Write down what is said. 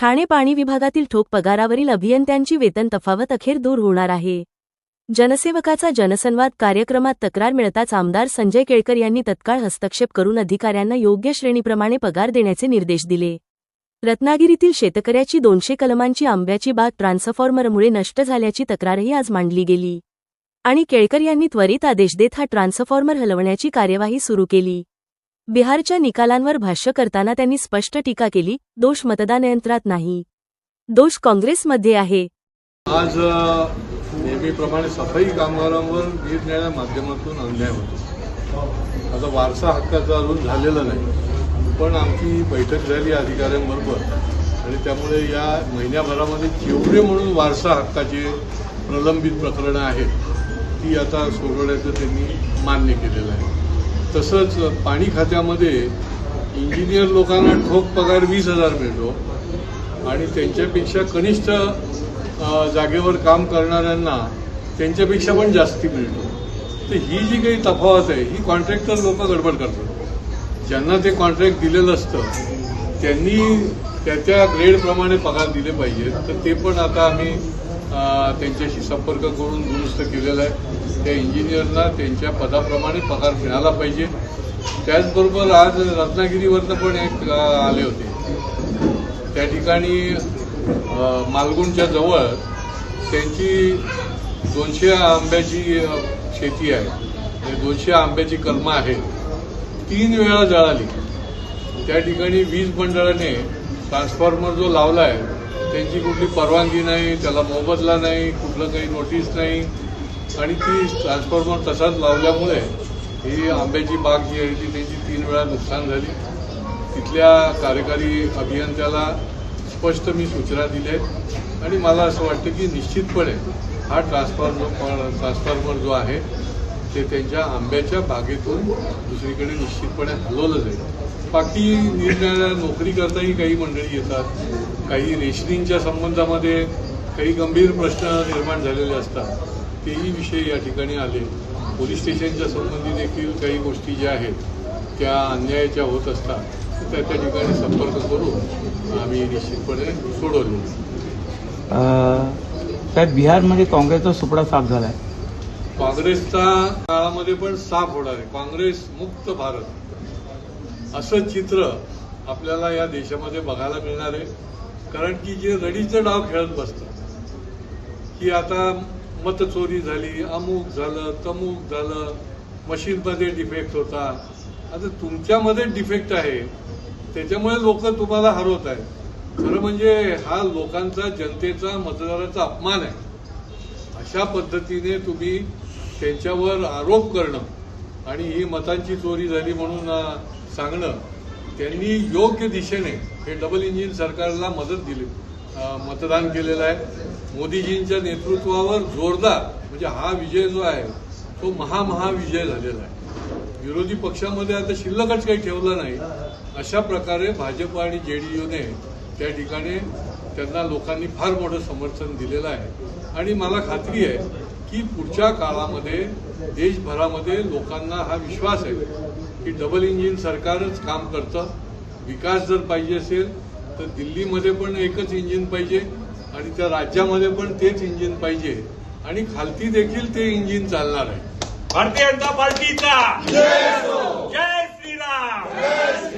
ठाणे पाणी विभागातील ठोक पगारावरील अभियंत्यांची वेतन तफावत अखेर दूर होणार आहे. जनसेवकाचा जनसंवाद कार्यक्रमात तक्रार मिळताच आमदार संजय केळकर यांनी तत्काळ हस्तक्षेप करून अधिकाऱ्यांना योग्य श्रेणीप्रमाणे पगार देण्याचे निर्देश दिले. रत्नागिरीतील शेतकऱ्याची दोनशे कलमांची आंब्याची बाग ट्रान्सफॉर्मरमुळे नष्ट झाल्याची तक्रारही आज मांडली गेली. आणि केळकर यांनी त्वरित आदेश देत हा ट्रान्सफॉर्मर हलवण्याची कार्यवाही सुरू केली. बिहारच्या निकालांवर भाष्य करताना त्यांनी स्पष्ट टीका केली दोष मतदान यंत्रात नाही. दोष काँग्रेसमध्ये आहे. आज नेहमीप्रमाणे सफाई कामगारांवर निरनिराळ्या माध्यमातून अन्याय होतो. आता वारसा हक्काचा अजून झालेला नाही. पण आमची बैठक झाली अधिकाऱ्यांबरोबर. आणि त्यामुळे या महिन्याभरामध्ये जेवढे म्हणून वारसा हक्काचे प्रलंबित प्रकरणं आहेत ती आता सोडवण्याचं त्यांनी मान्य केलेलं आहे. तसंच पाणी खात्यामध्ये इंजिनियर लोकांना ठोक पगार वीस हजार मिळतो. आणि त्यांच्यापेक्षा कनिष्ठ जागेवर काम करणाऱ्यांना त्यांच्यापेक्षा पण जास्ती मिळतो. तर ही जी काही तफावत आहे ही कॉन्ट्रॅक्टर लोक गडबड करतात. ज्यांना ते कॉन्ट्रॅक्ट दिलेलं असतं त्यांनी त्या त्या ग्रेडप्रमाणे पगार दिले पाहिजेत. तर ते पण आता आम्ही त्यांच्याशी संपर्क करून दुरुस्त केलेला आहे. त्या इंजिनियरना त्यांच्या पदाप्रमाणे पगार मिळाला पाहिजे. त्याचबरोबर आज रत्नागिरीवरनं पण एक आले होते. त्या ठिकाणी मालगुणच्या जवळ त्यांची दोनशे आंब्याची शेती आहे. म्हणजे दोनशे आंब्याची कलमं आहेत. तीन वेळा जळाली. त्या ठिकाणी वीज मंडळाने ट्रान्सफॉर्मर जो लावला आहे त्यांची कुठली परवानगी नाही त्याला मोबदला नाही कुठलं काही नोटीस नाही. आणि ती ट्रान्सफॉर्मर तसाच लावल्यामुळे ही आंब्याची बाग जी आहे ती त्यांची तीन वेळा नुकसान झाली. तिथल्या कार्यकारी अभियंत्याला स्पष्ट मी सूचना दिल्या आहेत. आणि मला असं वाटतं की निश्चितपणे हा ट्रान्सफॉर्मर ट्रान्सफॉर्मर जो आहे ते त्यांच्या आंब्याच्या बागेतून दुसरीकडे निश्चितपणे हलवलं जाईल. बाकी निरनिराळ्या नोकरी करताही काही मंडळी येतात. काही रेशनिंगच्या संबंधामध्ये काही गंभीर प्रश्न निर्माण झालेले असतात तेही विषय या ठिकाणी आले. पोलीस स्टेशनच्या संबंधी देखील काही गोष्टी ज्या आहेत त्या अन्यायाच्या होत असतात. त्या त्या ठिकाणी संपर्क करून आम्ही निश्चितपणे सोडवले. साहेब बिहारमध्ये काँग्रेसचा सुपडा साफ झालाय. काँग्रेसच्या काळामध्ये पण साफ होणार आहे. काँग्रेस मुक्त भारत. असं चित्र आपल्याला या देशामध्ये बघायला मिळणार आहे. कारण की जे रडीचं डाव खेळत बसतात. की आता मतचोरी झाली अमुक झालं तमुक झालं मशीनमध्ये डिफेक्ट होता. आता तुमच्यामध्ये डिफेक्ट आहे. त्याच्यामुळे लोक तुम्हाला हरवत आहेत. खरं म्हणजे हा लोकांचा जनतेचा मतदाराचा अपमान आहे. अशा पद्धतीने तुम्ही त्यांच्यावर आरोप करणं आणि ही मतांची चोरी झाली म्हणून सांगणं त्यांनी योग्य दिशेने हे डबल इंजिन सरकारला मदत दिली. मतदान केलेलं आहे. मोदीजींच्या नेतृत्वावर जोरदार म्हणजे हा विजय जो आहे तो महामहाविजय झालेला आहे. विरोधी पक्षामध्ये आता शिल्लकच काही ठेवलं नाही. अशा प्रकारे भाजप आणि जे डी यूने त्या ठिकाणी त्यांना लोकांनी फार मोठं समर्थन दिलेलं आहे. आणि मला खात्री आहे की पुढच्या काळामध्ये देशभरामध्ये लोकांना हा विश्वास आहे की डबल इंजिन सरकारच काम करतं. विकास जर पाहिजे असेल तर दिल्लीमध्ये पण एकच इंजिन पाहिजे आणि त्या राज्यामध्ये पण तेच इंजिन पाहिजे. आणि खालती देखील ते इंजिन चालणार आहे. भारतीय जनता पार्टीचा. जय श्रीराम.